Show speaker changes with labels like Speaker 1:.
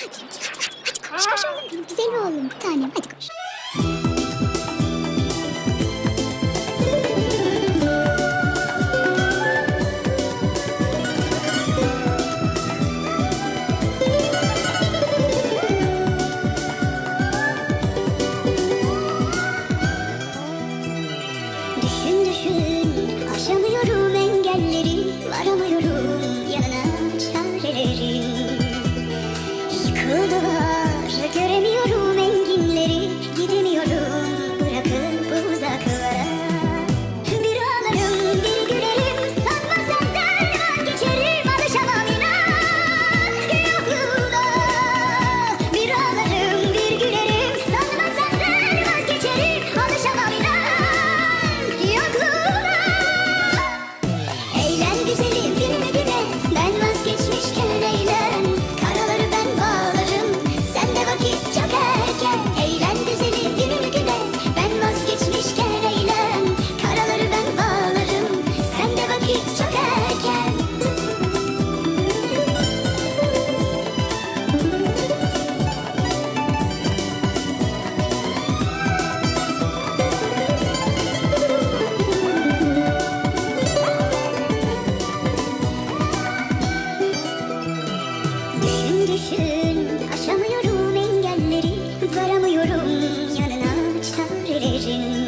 Speaker 1: Hadi, hadi, hadi, hadi, koş. Koş. Oğlum benim güzel oğlum bir tanem hadi koş. düşün. Aşamıyorum engelleri Varamıyorum yanına çarelerin.